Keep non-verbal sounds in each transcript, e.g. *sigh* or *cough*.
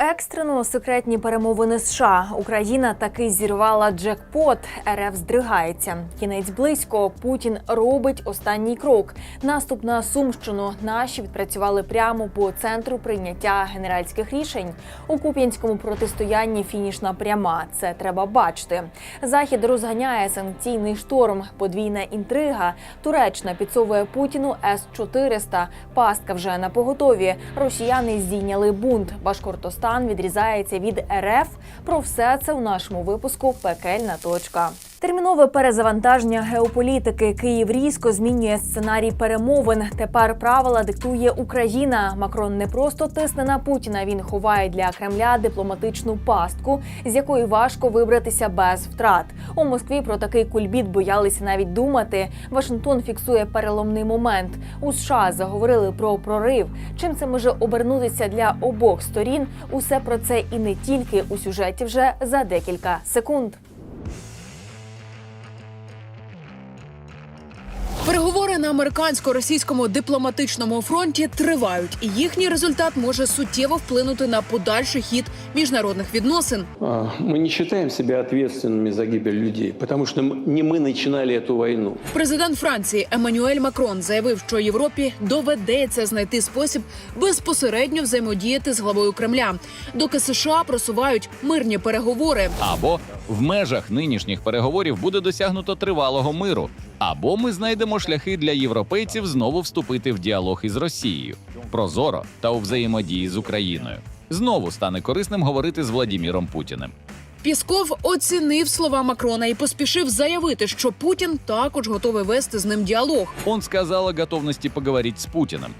Екстрено секретні перемовини США. Україна таки зірвала джекпот. РФ здригається. Кінець близько. Путін робить останній крок. Наступ на Сумщину. Наші відпрацювали прямо по центру прийняття генеральських рішень. У куп'янському протистоянні фінішна пряма. Це треба бачити. Захід розганяє санкційний шторм. Подвійна інтрига. Туреччина підсовує Путіну С 400 Пастка вже на поготові. Росіяни здійняли бунт. Башкортостан відрізається від РФ. Про все це у нашому випуску Пекельна точка. Термінове перезавантаження геополітики. Київ різко змінює сценарій перемовин. Тепер правила диктує Україна. Макрон не просто тисне на Путіна. Він ховає для Кремля дипломатичну пастку, з якої важко вибратися без втрат. У Москві про такий кульбіт боялися навіть думати. Вашингтон фіксує переломний момент. У США заговорили про прорив. Чим це може обернутися для обох сторін? Усе про це і не тільки у сюжеті вже за декілька секунд. Переговори на американсько-російському дипломатичному фронті тривають, і їхній результат може суттєво вплинути на подальший хід міжнародних відносин. А, Мы не считаем себя ответственными за гибель людей, потому что м- не мы начинали эту войну. Президент Франції Еммануель Макрон заявив, що Європі доведеться знайти спосіб безпосередньо взаємодіяти з главою Кремля, доки США просувають мирні переговори. Або в межах нинішніх переговорів буде досягнуто тривалого миру, або ми знайдемо шляхи для європейців знову вступити в діалог із Росією прозоро та у взаємодії з Україною. Знову стане корисним говорити з Владіміром Путіним. Пісков оцінив слова Макрона і поспішив заявити, що Путін також готовий вести з ним діалог. Он сказал о готовности поговорить с Путиным.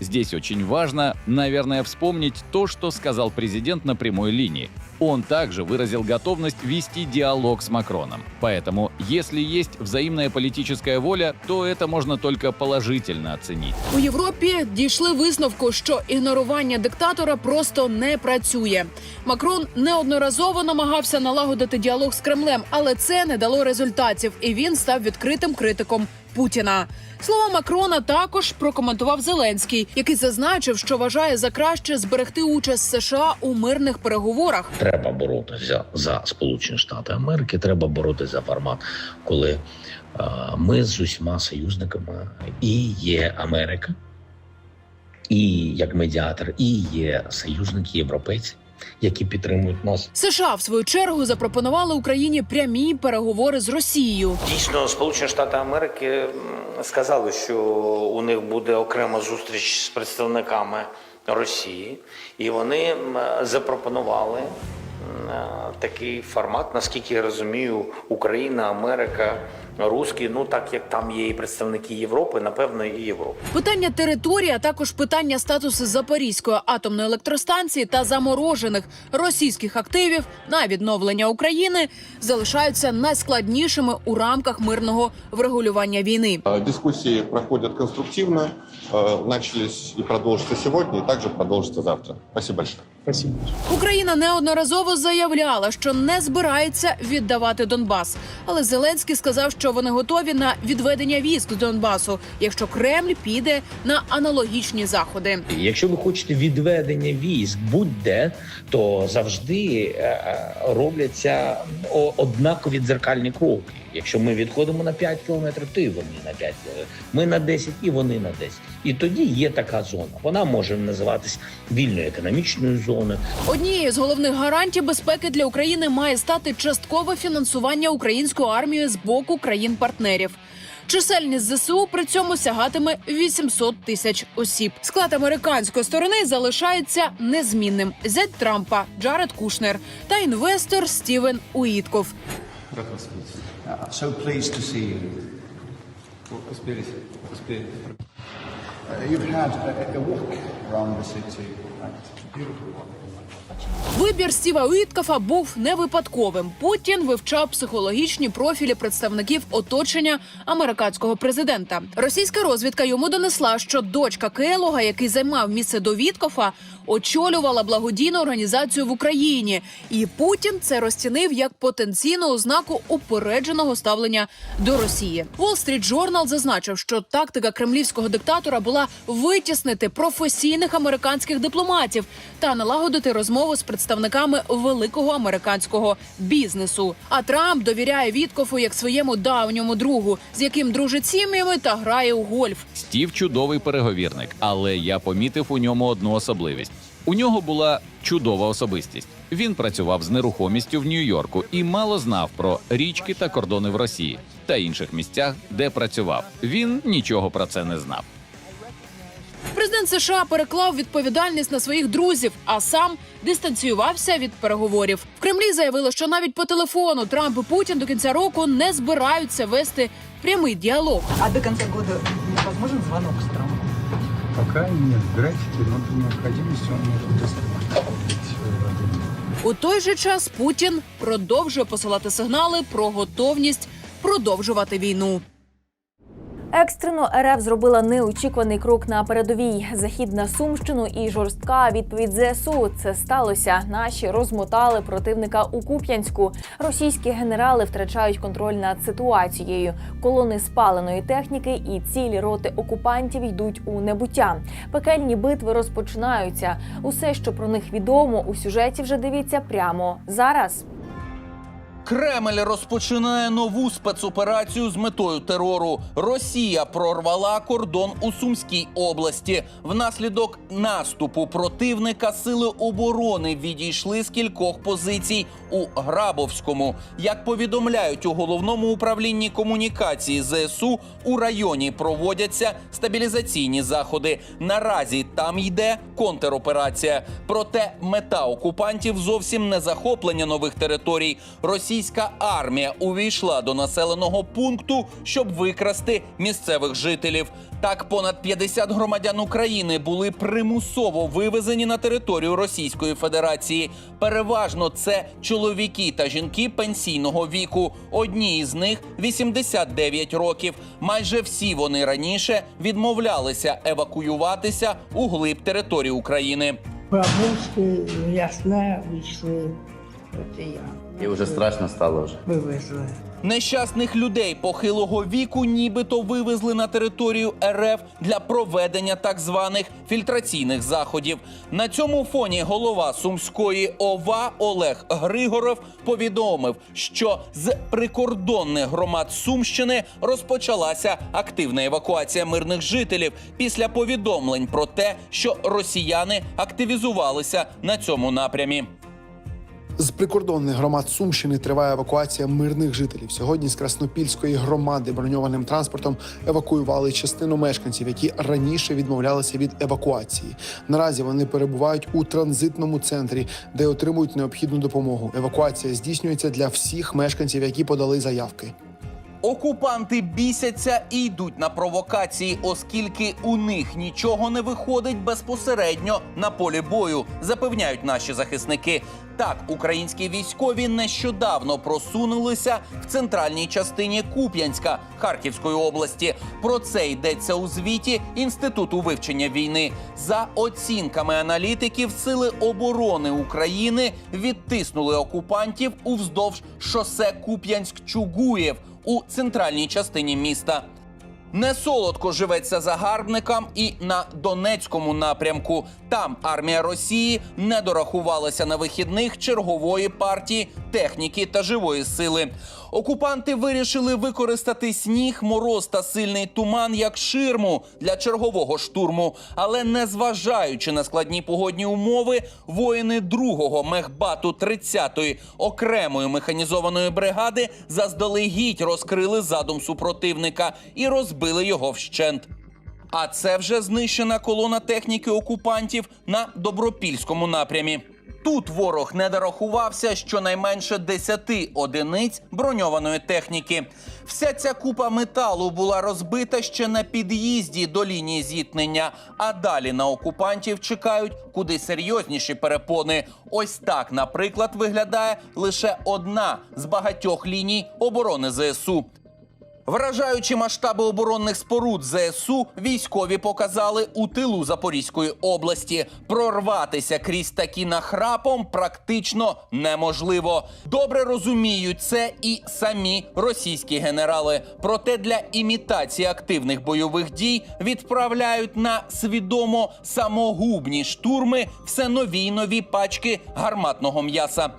Здесь очень важно, наверное, вспомнить то, что сказал президент на прямой линии. Он также выразил готовность вести диалог с Макроном. Поэтому, если есть взаимная политическая воля, то это можно только положительно оценить. У Європі дійшли висновку, що ігнорування диктатора просто не працює. Макрон неодноразово намагався налагодити діалог з Кремлем, але це не дало результатів, і він став відкритим критиком Путіна. Слова Макрона також прокоментував Зеленський, який зазначив, що вважає за краще зберегти участь США у мирних переговорах. Треба боротися за Сполучені Штати Америки. Треба боротися за формат, коли е, ми з усіма союзниками і є Америка, і як медіатор, і є союзники європейці, які підтримують нас. США в свою чергу запропонували Україні прямі переговори з Росією. Дійсно, Сполучені Штати Америки сказали, що у них буде окрема зустріч з представниками Росії, і вони запропонували е, такий формат, наскільки я розумію, Україна, Америка, Русські, ну так як там є і представники Європи, напевно, і Європи. Питання території, а також питання статусу Запорізької атомної електростанції та заморожених російських активів на відновлення України залишаються найскладнішими у рамках мирного врегулювання війни. Э, Дискуссии проходят конструктивно, э, начались и продолжатся сегодня, и также продолжатся завтра. Спасибо большое. Україна неодноразово заявляла, що не збирається віддавати Донбас. Але Зеленський сказав, що вони готові на відведення військ з Донбасу, якщо Кремль піде на аналогічні заходи. Якщо ви хочете відведення військ будь-де, то завжди е, е, робляться однакові дзеркальні кроки. Якщо ми відходимо на 5 кілометрів, то вони на 5 кілометрів. Ми на 10 і вони на 10. І тоді є така зона. Вона може називатись вільною економічною зоною. Однією з головних гарантій безпеки для України має стати часткове фінансування української армії з боку країн-партнерів. Чисельність ЗСУ при цьому сягатиме 800 тисяч осіб. Склад американської сторони залишається незмінним. Зять Трампа Джаред Кушнер та інвестор Стівен Уітков. So pleased to see you. Uh, You've had Вибір Стіва Уіткафа був не випадковим. Путін вивчав психологічні профілі представників оточення американського президента. Російська розвідка йому донесла, що дочка Келога, який займав місце до Віткофа, очолювала благодійну організацію в Україні, і Путін це розцінив як потенційну ознаку упередженого ставлення до Росії. Wall Street Journal зазначив, що тактика кремлівського диктатора була витіснити професійних американських дипломатів та налагодити розмову з представниками великого американського бізнесу. А Трамп довіряє Віткофу як своєму давньому другу, з яким дружить сім'ями та грає у гольф. Стів чудовий переговірник, але я помітив у ньому одну особливість. У нього була чудова особистість. Він працював з нерухомістю в Нью-Йорку і мало знав про річки та кордони в Росії та інших місцях, де працював. Він нічого про це не знав. Президент США переклав відповідальність на своїх друзів, а сам дистанціювався від переговорів. В Кремлі заявили, що навіть по телефону Трамп і Путін до кінця року не збираються вести прямий діалог. А до конца года возможен звонок с Трампом? Пока нет графики, но при необходимости он может э, У той же час Путін продовжує посилати сигнали про готовність продовжувати війну. Екстрено РФ зробила неочікуваний крок на передовій. Захід на Сумщину і жорстка відповідь ЗСУ. Це сталося. Наші розмотали противника у Куп'янську. Російські генерали втрачають контроль над ситуацією. Колони спаленої техніки і цілі роти окупантів йдуть у небуття. Пекельні битви розпочинаються. Усе, що про них відомо, у сюжеті вже дивіться прямо зараз. Кремль розпочинає нову спецоперацію з метою терору. Росія прорвала кордон у Сумській області. Внаслідок наступу противника сили оборони відійшли з кількох позицій у Грабовському. Як повідомляють у головному управлінні комунікації ЗСУ, у районі проводяться стабілізаційні заходи. Наразі там йде контроперація. Проте мета окупантів зовсім не захоплення нових територій. Російська армія увійшла до населеного пункту, щоб викрасти місцевих жителів. Так, понад 50 громадян України були примусово вивезені на територію Російської Федерації. Переважно це чоловіки та жінки пенсійного віку. Одні із них 89 років. Майже всі вони раніше відмовлялися евакуюватися у глиб території України. Бабушки, ясна, вийшли. От я. І вже страшно стало вже. Вивезли. Нещасних людей похилого віку нібито вивезли на територію РФ для проведення так званих фільтраційних заходів. На цьому фоні голова сумської ОВА Олег Григоров повідомив, що з прикордонних громад Сумщини розпочалася активна евакуація мирних жителів після повідомлень про те, що росіяни активізувалися на цьому напрямі. З прикордонних громад Сумщини триває евакуація мирних жителів. Сьогодні з Краснопільської громади броньованим транспортом евакуювали частину мешканців, які раніше відмовлялися від евакуації. Наразі вони перебувають у транзитному центрі, де отримують необхідну допомогу. Евакуація здійснюється для всіх мешканців, які подали заявки. Окупанти бісяться і йдуть на провокації, оскільки у них нічого не виходить безпосередньо на полі бою, запевняють наші захисники. Так, українські військові нещодавно просунулися в центральній частині Куп'янська Харківської області. Про це йдеться у звіті Інституту вивчення війни. За оцінками аналітиків, сили оборони України відтиснули окупантів уздовж шосе Куп'янськ-Чугуєв у центральній частині міста. Не солодко живеться загарбникам і на Донецькому напрямку. Там армія Росії не дорахувалася на вихідних чергової партії техніки та живої сили. Окупанти вирішили використати сніг, мороз та сильний туман як ширму для чергового штурму. Але незважаючи на складні погодні умови, воїни другого мехбату 30-ї окремої механізованої бригади заздалегідь розкрили задум супротивника і розбили його вщент. А це вже знищена колона техніки окупантів на добропільському напрямі. Тут ворог не дорахувався щонайменше 10 одиниць броньованої техніки. Вся ця купа металу була розбита ще на під'їзді до лінії зіткнення. А далі на окупантів чекають куди серйозніші перепони. Ось так, наприклад, виглядає лише одна з багатьох ліній оборони ЗСУ. Вражаючи масштаби оборонних споруд ЗСУ, військові показали у тилу Запорізької області. Прорватися крізь такі нахрапом практично неможливо. Добре розуміють це і самі російські генерали. Проте для імітації активних бойових дій відправляють на свідомо самогубні штурми все нові й нові пачки гарматного м'яса.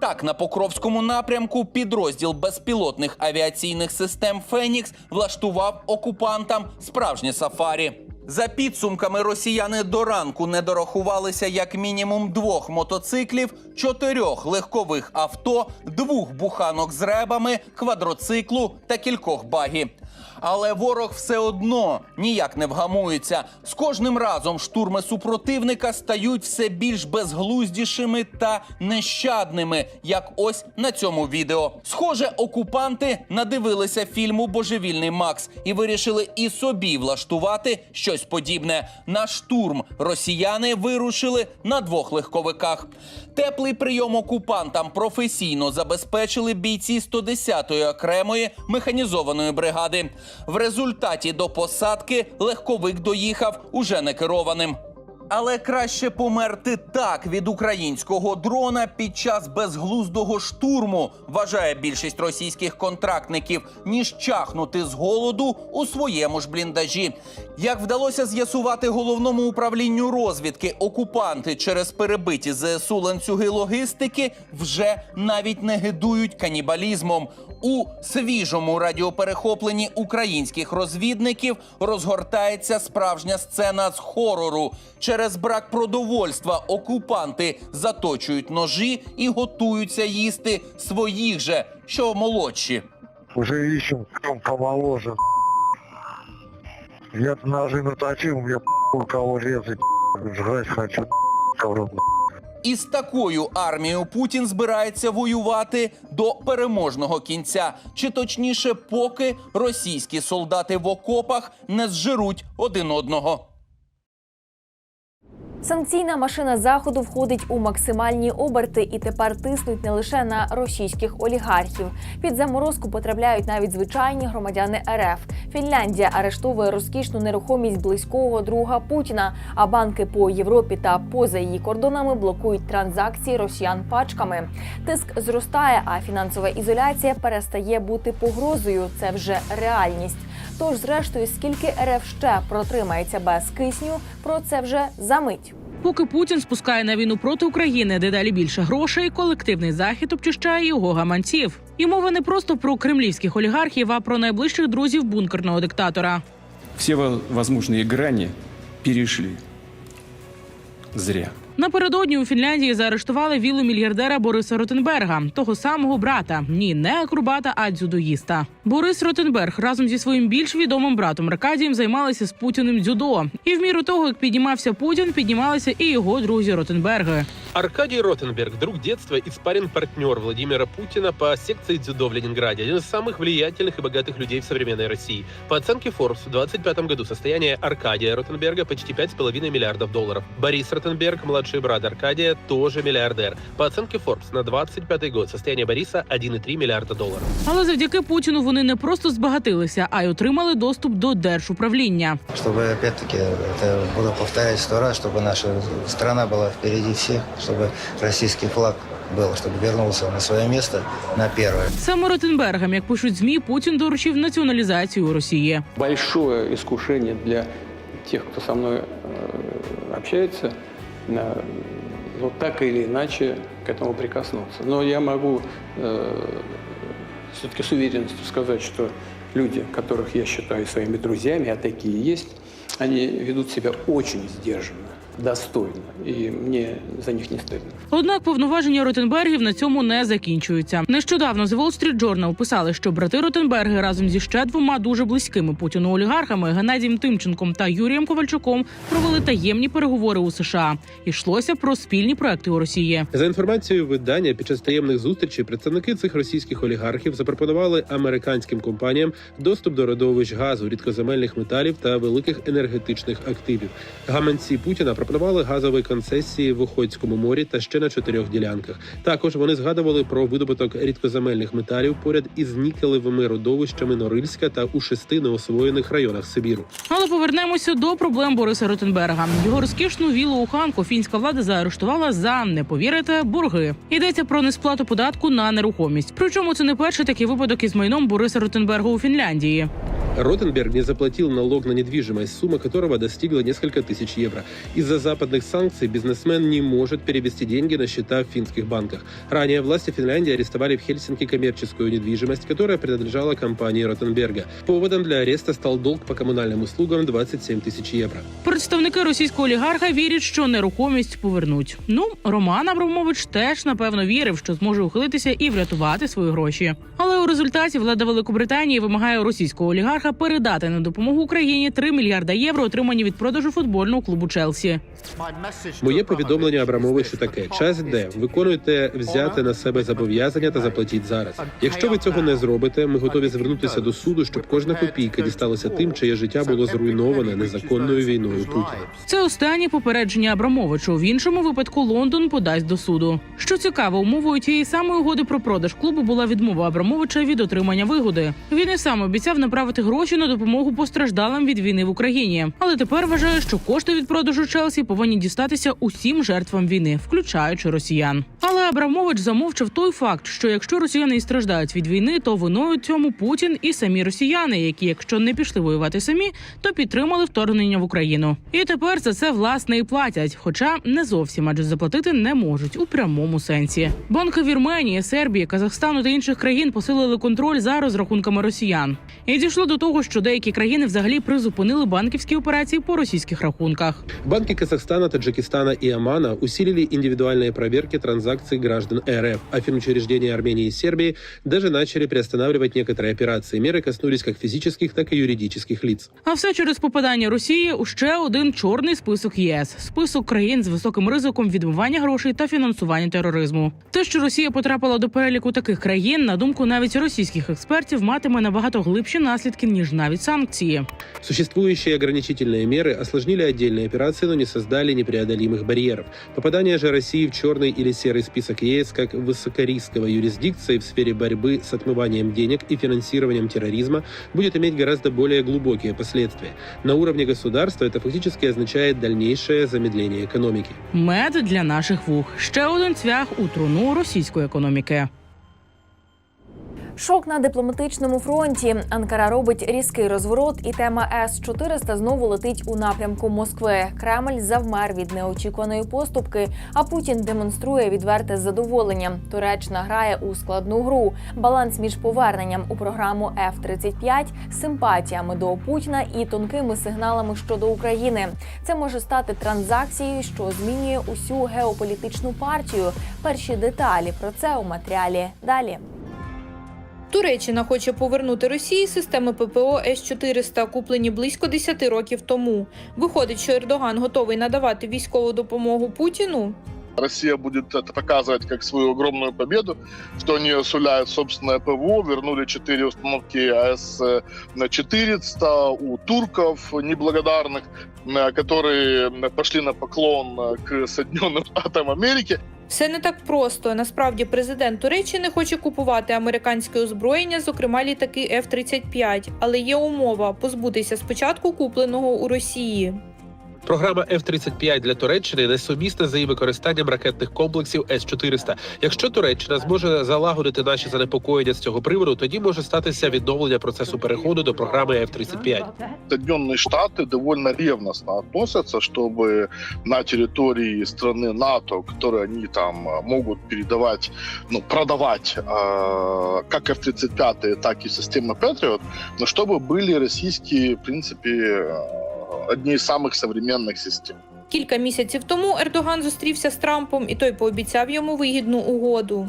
Так, на Покровському напрямку підрозділ безпілотних авіаційних систем Фенікс влаштував окупантам справжнє сафарі. За підсумками росіяни до ранку не дорахувалися як мінімум двох мотоциклів, чотирьох легкових авто, двох буханок з ребами, квадроциклу та кількох багі. Але ворог все одно ніяк не вгамується. З кожним разом штурми супротивника стають все більш безглуздішими та нещадними, як ось на цьому відео. Схоже, окупанти надивилися фільму Божевільний Макс і вирішили і собі влаштувати щось подібне. На штурм росіяни вирушили на двох легковиках. Теплий прийом окупантам професійно забезпечили бійці 110-ї окремої механізованої бригади. В результаті до посадки легковик доїхав уже не керованим. Але краще померти так від українського дрона під час безглуздого штурму, вважає більшість російських контрактників, ніж чахнути з голоду у своєму ж бліндажі. Як вдалося з'ясувати головному управлінню розвідки, окупанти через перебиті ЗСУ ланцюги логістики вже навіть не гидують канібалізмом. У свіжому радіоперехопленні українських розвідників розгортається справжня сцена з хорору. Через брак продовольства окупанти заточують ножі і готуються їсти своїх же, що молодші. Уже ищем, кто помоложе. Я ножи наточил, мне кого резать, жрать хочу, ковром. І з такою армією Путін збирається воювати до переможного кінця, чи точніше, поки російські солдати в окопах не зжируть один одного. Санкційна машина заходу входить у максимальні оберти і тепер тиснуть не лише на російських олігархів. Під заморозку потрапляють навіть звичайні громадяни РФ. Фінляндія арештовує розкішну нерухомість близького друга Путіна. А банки по Європі та поза її кордонами блокують транзакції росіян пачками. Тиск зростає, а фінансова ізоляція перестає бути погрозою. Це вже реальність. Тож, зрештою, скільки РФ ще протримається без кисню, про це вже за мить. Поки Путін спускає на війну проти України дедалі більше грошей, колективний захід обчищає його гаманців. І мова не просто про кремлівських олігархів, а про найближчих друзів бункерного диктатора. Все возможные грани перешли. Зря. Напередодні у Фінляндії заарештували вілу мільярдера Бориса Ротенберга, того самого брата. Ні, не акробата, а дзюдоїста. Борис Ротенберг разом зі своїм більш відомим братом Аркадієм займалися з Путіним дзюдо. І в міру того, як піднімався Путін, піднімалися і його друзі Ротенберги. Аркадий Ротенберг, друг детства и спарринг-партнер Владимира Путина по секции дзюдо в Ленинграде, один из самых влиятельных и богатых людей в современной России. По оценке Forbes, в 2025 году состояние Аркадия Ротенберга почти 5,5 миллиардов долларов. Борис Ротенберг, младший брат Аркадия, тоже миллиардер. По оценке Forbes, на 2025 год состояние Бориса 1,3 миллиарда долларов. Але завдяки Путіну вони не просто збагатилися, а й отримали доступ до держуправління. Чтобы, опять-таки, это буду повторять сто раз, чтобы наша страна была впереди всех, чтобы российский флаг был, чтобы вернулся на свое место на первое. Саме Ротенбергам, як пишуть змі, Путін доручив націоналізацію Росії. Большое искушение для тех, кто со мной э, общается, э, ну, так или иначе к этому прикоснуться. Но я могу все-таки с уверенностью сказать, что люди, которых я считаю своими друзьями, а такие есть, они ведут себя очень сдержанно. Достойно, и мне за них не стыдно. Однак повноваження Ротенбергів на цьому не закінчуються. Нещодавно The Wall Street Journal писали, що брати Ротенберги разом зі ще двома дуже близькими Путіну олігархами Геннадієм Тимченком та Юрієм Ковальчуком провели таємні переговори у США. Йшлося про спільні проекти у Росії. За інформацією видання, під час таємних зустрічей представники цих російських олігархів запропонували американським компаніям доступ до родовищ газу, рідкоземельних металів та великих енергетичних активів. Гаманці Путіна пропонували газові концесії в Охотському морі та ще на чотирьох ділянках. Також вони згадували про видобуток рідкоземельних металів поряд із нікелевими родовищами Норильська та у шести неосвоєних районах Сибіру. Але повернемося до проблем Бориса Ротенберга. Його розкішну вілу у Ханку фінська влада заарештувала за не повірите борги. Йдеться про несплату податку на нерухомість. Причому це не перший такий випадок із майном Бориса Ротенберга у Фінляндії. Ротенберг не заплатил налог на недвижимость, сумма которого достигла несколько тысяч евро. Из-за западных санкций бизнесмен не может перевести деньги на счета в финских банках. Ранее власти Финляндии арестовали в Хельсинки коммерческую недвижимость, которая принадлежала компании Ротенберга. Поводом для ареста стал долг по коммунальным услугам 27 тысяч евро. Представники російського олігарха вірять, що нерухомість повернуть. Ну, Роман Абрамович теж напевно вірив, що зможе ухилитися і врятувати свої гроші. Але у результаті влада Великобританії вимагає у російського олігарха передати на допомогу Україні 3 мільярда євро, отримані від продажу футбольного клубу Челсі. Моє повідомлення Абрамовичу таке: час йде. Виконуйте взяти на себе зобов'язання та заплатіть зараз. Якщо ви цього не зробите, ми готові звернутися до суду, щоб кожна копійка дісталася тим, чиє життя було зруйноване незаконною війною Путіна. Це останнє попередження Абрамовичу. В іншому випадку Лондон подасть до суду. Що цікаво, умовою тієї самої угоди про продаж клубу була відмова Абрамовича від отримання вигоди. Він і сам обіцяв направити гроші на допомогу постраждалим від війни в Україні. Але тепер вважає, що кошти від продажу Челсі повинні дістатися усім жертвам війни, включаючи росіян. Але Абрамович замовчав той факт, що якщо росіяни і страждають від війни, то виною цьому Путін і самі росіяни, які, якщо не пішли воювати самі, то підтримали вторгнення в Україну. І тепер за це власне і платять, хоча не зовсім адже заплатити не можуть у прямому сенсі. Банки Вірменії, Сербії, Казахстану та інших країн посилили контроль за розрахунками росіян. І дійшло до того, що деякі країни взагалі призупинили банківські операції по російських рахунках. Банки Казахстана, Таджикистана и Омана усилили индивидуальные проверки транзакций граждан РФ, а финучреждения Армении и Сербии даже начали приостанавливать некоторые операции. Меры коснулись как физических, так и юридических лиц. А все через попадання Росії у ще один чорний список ЄС список країн з високим ризиком відмивання грошей та фінансування тероризму. Те, що Росія потрапила до переліку таких країн, на думку навіть російських експертів, матиме набагато глибші наслідки ніж навіть санкції. Существующие ограничительные меры осложнили отдельные операции, но не создали непреодолимых барьеров. Попадание же России в черный или серый список ЕС как высокорисковой юрисдикции в сфере борьбы с отмыванием денег и финансированием терроризма будет иметь гораздо более глубокие последствия. На уровне государства это фактически означает дальнейшее замедление экономики. Мед для наших вух ще один цвях у труну російської економіки. Шок на дипломатичному фронті. Анкара робить різкий розворот, і тема С 400 знову летить у напрямку Москви. Кремль завмер від неочікуваної поступки. А Путін демонструє відверте задоволення. Туреччина грає у складну гру. Баланс між поверненням у програму F-35, симпатіями до Путіна і тонкими сигналами щодо України. Це може стати транзакцією, що змінює усю геополітичну партію. Перші деталі про це у матеріалі далі. Туреччина хоче повернути Росії системи ППО С-400, куплені близько 10 років тому. Виходить, що Ердоган готовий надавати військову допомогу Путіну. Россия будет это показывать как свою огромную победу, что они суляют собственное ПВО, вернули четыре установки АС-400 у турков неблагодарных, э, которые пошли на поклон к Соединенным Штатам Америки. Все не так просто. Насправді президент Туреччини хоче купувати американське озброєння, зокрема літаки F-35. Але є умова позбутися спочатку купленого у Росії. Програма F-35 для Туреччини несумісна з її використанням ракетних комплексів С-400. Якщо Туреччина зможе залагодити наші занепокоєння з цього приводу, тоді може статися відновлення процесу переходу до програми F-35. Соединенные Штаты довольно ревностно относятся, чтобы на территории страны НАТО, которые они там э, могут передавать, ну, продавать э, как F-35, так и системы Patriot, но чтобы были российские, в принципе, э, одни из самых современных систем. Кілька місяців тому Ердоган зустрівся з Трампом, і той пообіцяв йому вигідну угоду.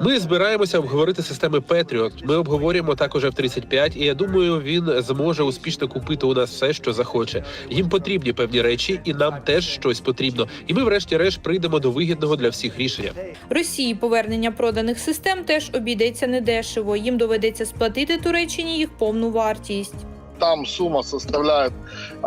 Ми збираємося обговорити системи Петріот. Ми обговорюємо також F-35, і я думаю, він зможе успішно купити у нас все, що захоче. Їм потрібні певні речі, і нам теж щось потрібно. І ми, врешті-решт, прийдемо до вигідного для всіх рішення. Росії повернення проданих систем теж обійдеться недешево. Їм доведеться сплатити Туреччині їх повну вартість. Там сумма составляет э,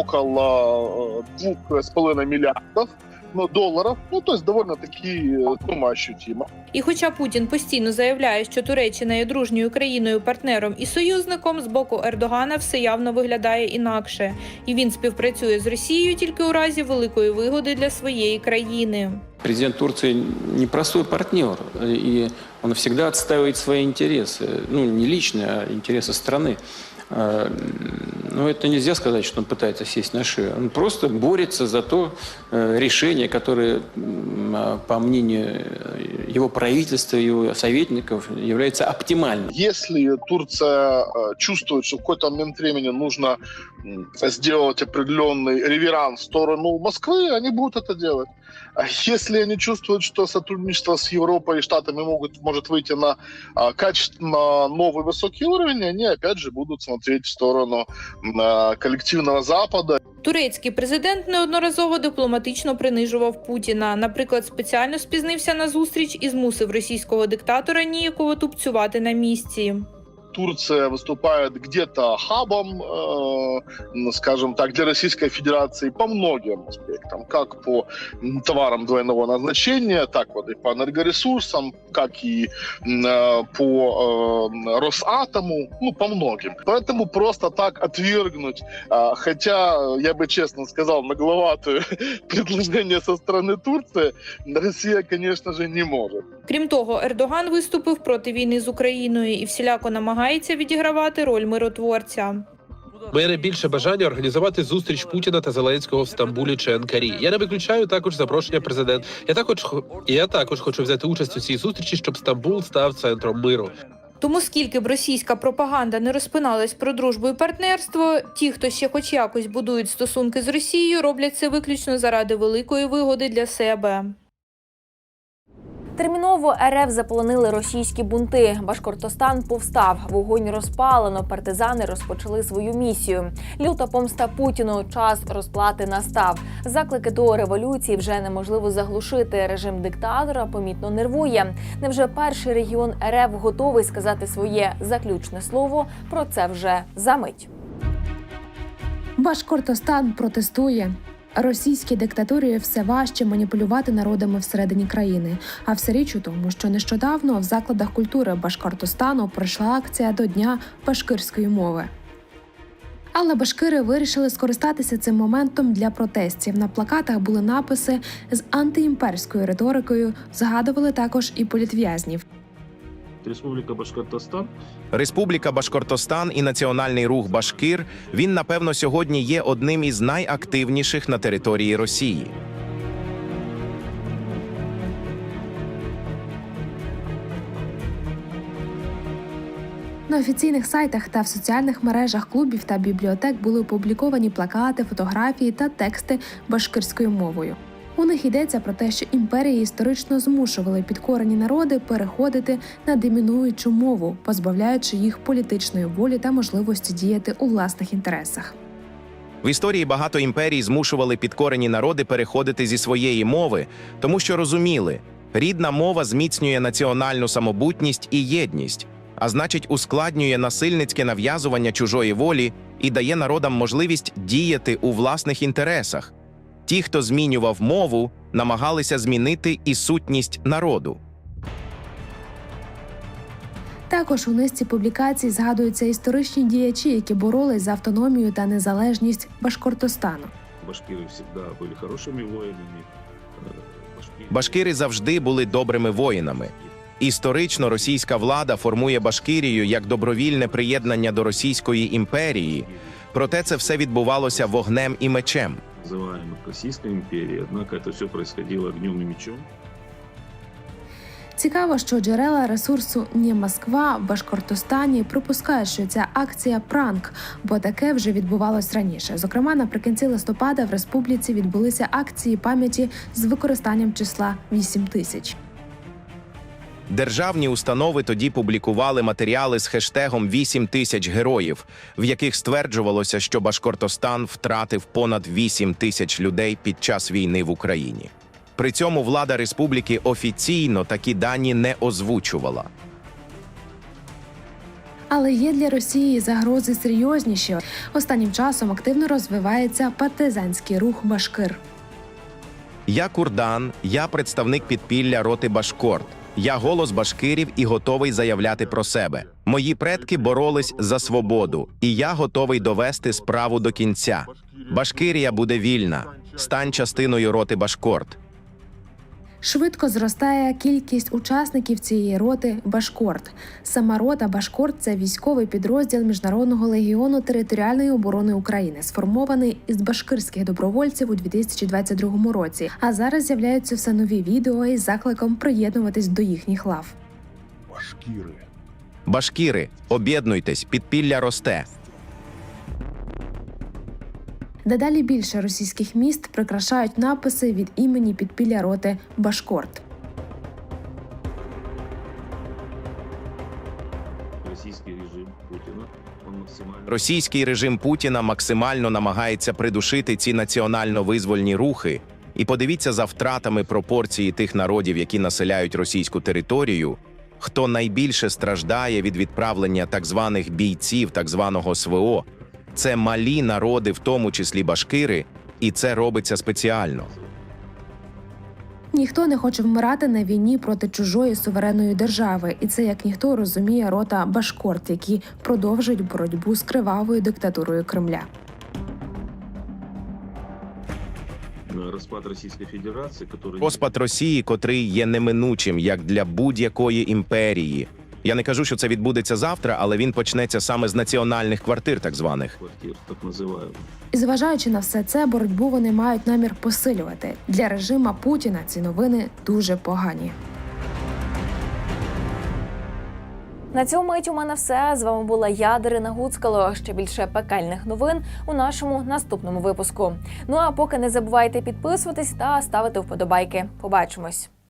около э, двух с половиной миллиардов ну, долларов. Ну, то есть довольно-таки э, сумма ощутима. І хоча Путін постійно заявляє, що Туреччина є дружньою країною, партнером і союзником, з боку Ердогана все явно виглядає інакше, і він співпрацює з Росією тільки у разі великої вигоди для своєї країни. Президент Турции непростой партнер, и он всегда отстаивает свои интересы. Ну, не личные, а интересы страны. Э, Но это нельзя сказать, что он пытается сесть на шею. Он просто борется за то э, решение, которое, а, по мнению э, его правительства, его советников, является оптимальным. Если Турция э, чувствует, что в какой-то момент времени нужно сделать определенный реверанс в сторону Москвы, они будут это делать. А если они чувствуют, что сотрудничество с Европой и Штатами могут, может выйти на а, качественно новый высокий уровень, они опять же будут смотреть в сторону коллективного Запада. Турецький президент неодноразово дипломатично принижував Путіна. Наприклад, спеціально спізнився на зустріч і змусив російського диктатора ніяково тупцювати на місці. Турция выступает где-то хабом, э, ну, скажем так, для Российской Федерации по многим аспектам, как по м, товарам двойного назначения, так вот и по энергоресурсам, как и м, э, по э, Росатому, ну, по многим. Поэтому просто так отвергнуть, а, хотя, я бы честно сказал, нагловатое *laughs* предложение со стороны Турции, Россия, конечно же, не может. Крім того, Ердоган виступив проти війни з Україною і всіляко намагається відігравати роль миротворця. У мене більше бажання організувати зустріч Путіна та Зеленського в Стамбулі чи Анкарі. Я не виключаю також запрошення президента. Я також я також хочу взяти участь у цій зустрічі, щоб Стамбул став центром миру. Тому скільки б російська пропаганда не розпиналась про дружбу і партнерство, ті, хто ще хоч якось будують стосунки з Росією, роблять це виключно заради великої вигоди для себе. Терміново РФ заполонили російські бунти. Башкортостан повстав. Вогонь розпалено. Партизани розпочали свою місію. Люта помста Путіну. Час розплати настав. Заклики до революції вже неможливо заглушити. Режим диктатора помітно нервує. Невже перший регіон РФ готовий сказати своє заключне слово? Про це вже за мить. Башкортостан протестує. Російській диктатурі все важче маніпулювати народами всередині країни. А все річ у тому, що нещодавно в закладах культури Башкортостану пройшла акція до Дня башкирської мови. Але башкири вирішили скористатися цим моментом для протестів. На плакатах були написи з антиімперською риторикою. Згадували також і політв'язнів. Республіка Башкортостан Республіка Башкортостан і національний рух Башкир він напевно сьогодні є одним із найактивніших на території Росії. На офіційних сайтах та в соціальних мережах клубів та бібліотек були опубліковані плакати, фотографії та тексти башкирською мовою. У них йдеться про те, що імперії історично змушували підкорені народи переходити на домінуючу мову, позбавляючи їх політичної волі та можливості діяти у власних інтересах. В історії багато імперій змушували підкорені народи переходити зі своєї мови, тому що розуміли, рідна мова зміцнює національну самобутність і єдність, а значить, ускладнює насильницьке нав'язування чужої волі і дає народам можливість діяти у власних інтересах. Ті, хто змінював мову, намагалися змінити і сутність народу. Також у низці публікацій згадуються історичні діячі, які боролись за автономію та незалежність Башкортостану. башкиры всегда были хорошими воинами. Э, башкиры- Башкири завжди були добрими воїнами. Історично російська влада формує Башкирію як добровільне приєднання до Російської імперії, проте це все відбувалося вогнем і мечем. называемых Российской империей, однако это все происходило огнем и мечом. Цікаво, що джерела ресурсу «Ні Москва» в Башкортостані припускають, що ця акція пранк, бо таке вже відбувалось раніше. Зокрема, наприкінці листопада в республіці відбулися акції пам'яті з використанням числа 8 тисяч. Державні установи тоді публікували матеріали з хештегом «8 тисяч героїв, в яких стверджувалося, що Башкортостан втратив понад 8 тисяч людей під час війни в Україні. При цьому влада республіки офіційно такі дані не озвучувала. Але є для Росії загрози серйозніші. Останнім часом активно розвивається партизанський рух Башкир. Я Курдан, я представник підпілля роти Башкорт. Я голос башкирів і готовий заявляти про себе. Мої предки боролись за свободу, і я готовий довести справу до кінця. Башкирія буде вільна. Стань частиною роти Башкорт. Швидко зростає кількість учасників цієї роти Башкорт. Сама рота Башкорт це військовий підрозділ Міжнародного легіону територіальної оборони України, сформований із башкирських добровольців у 2022 році. А зараз з'являються все нові відео із закликом приєднуватись до їхніх лав. Башкиры. Башкіри, об'єднуйтесь, підпілля росте. Дедалі більше російських міст прикрашають написи від імені підпілля роти Башкорт. Российский режим Путина, он максимально... Російський режим Путіна максимально намагається придушити ці національно-визвольні рухи. І подивіться за втратами пропорції тих народів, які населяють російську територію. Хто найбільше страждає від відправлення так званих бійців, так званого СВО, це малі народи, в тому числі башкири, і це робиться спеціально. Ніхто не хоче вмирати на війні проти чужої суверенної держави, і це як ніхто розуміє рота Башкорт, які продовжують боротьбу з кривавою диктатурою Кремля. Распад Российской Федерации, который... Розпад Росії, котрий є неминучим як для будь-якої імперії. Я не кажу, що це відбудеться завтра, але він почнеться саме з національних квартир, так званих. квартир, так называемых. І зважаючи на все це, боротьбу вони мають намір посилювати. Для режима Путіна ці новини дуже погані. На цьому мить у мене все. З вами була я, Дарина Гуцкало. Ще більше пекельних новин у нашому наступному випуску. Ну а поки не забувайте підписуватись та ставити вподобайки. Побачимось.